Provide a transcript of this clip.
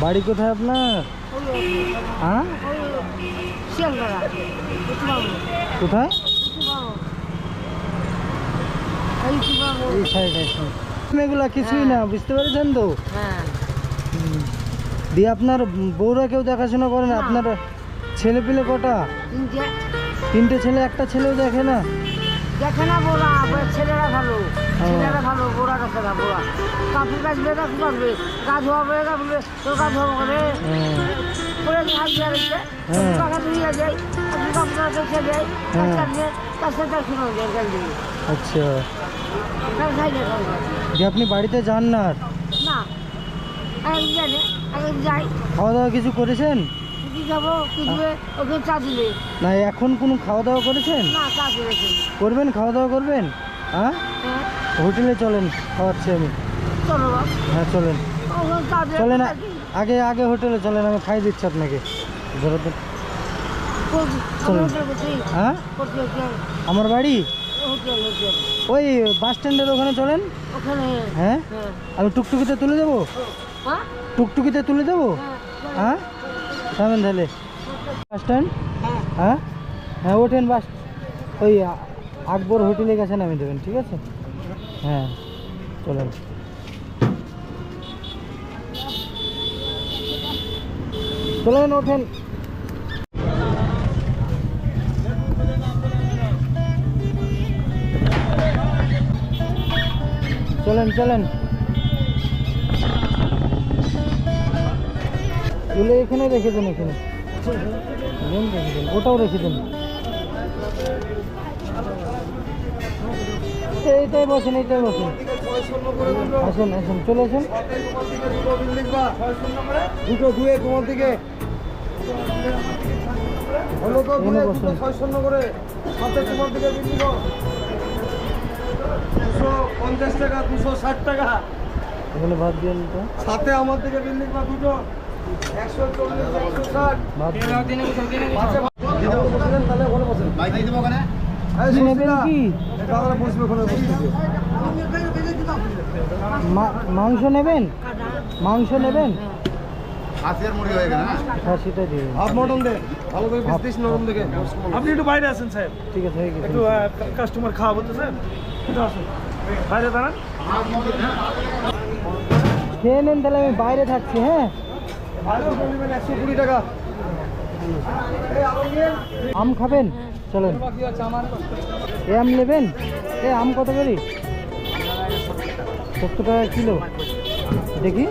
বাড়ি কোথায় আপনার? হ্যাঁ? কোথায়? এগুলা কিছুই না বুঝতে পেরেছেন তো? হ্যাঁ। দিয়ে আপনার বউরা কেউ দেখাশোনা করে না। আপনার ছেলে পিলে কটা তিনটে ছেলে একটা ছেলেও দেখে না? দেখে না বোরা ছেলেরা ভালো। ছেলেরা ভালো বোরা দেখে না বোরা। কাপড় কাচবে কাপড় কাচবে। গা ধোয়াবে গা ধোবে তোর গা ধোয়াবো করে হুম। করে হাত দিয়ে রেখে। টাকা দিয়ে যায় কাপড় কাছে তার গাল দিয়ে আচ্ছা। করবে দিয়ে আপনি বাড়িতে যান না? আর? না একদিন যাই। খাওয়া দাওয়া কিছু করেছেন? যাব কি ওকে চা দিবে। না এখন কোনো খাওয়া দাওয়া করেছেন? না চা দিয়েছে করবেন খাওয়া দাওয়া করবেন? হ্যাঁ? হ্যাঁ। হোটেলে চলেন খাওয়াচ্ছি আমি। চলো হ্যাঁ চলেন। চলেন আগে আগে হোটেলে চলেন আমি খাই দিচ্ছি আপনাকে। ধরো। হ্যাঁ? আমার বাড়ি? ওই বাস স্ট্যান্ডের ওখানে চলেন। হ্যাঁ? আমি টুকটুকিতে তুলে দেবো? টুকটুকিতে তুলে দেবো? হ্যাঁ? হ্যাঁ তাহলে। Bus stand? হ্যাঁ? হ্যাঁ ওঠেন বাস ওই আকবর হোটেলে গেছে নামে দেবেন, ঠিক আছে? হ্যাঁ চলেন। চলেন, ওঠেন। চলেন চলেন। তুলে এখানে রেখে দেন এখানে। রেখে দেন ওটাও রেখে দেন। এইটাই বসেন এইটাই বসেন। আসেন আসেন চলে আসেন। দুটো দুয়ে তোমার দিকে। হলো তো দুয়ে এখানে দুটো ছয় শূন্য করে। সাথে তোমার দিকে বিক্রি দুশো পঞ্চাশ টাকা দুশো ষাট টাকা। এখানে ভাত দিয়ে সাথে আমার দিকে বিল্ডিং বা দুটো। মাংস নেবেন? মাংস নেবেন? হাসিয়ার মুড়ি হয়ে গেল না? হ্যাঁ দিয়ে মটন দে ভালো করে দিস নরম দেখে। আপনি একটু বাইরে আছেন সাহেব ঠিক আছে হয়ে গেছে। একটু কাস্টমার খাওয়া বলতে স্যার। একটু আসুন। বাইরে দাঁড়ান। খেয়ে নেন তাহলে আমি বাইরে থাকছি হ্যাঁ? আম খাবেন? চলেন। এ আম নেবেন? এ আম কত করি? সত্তর টাকা কিলো। দেখি।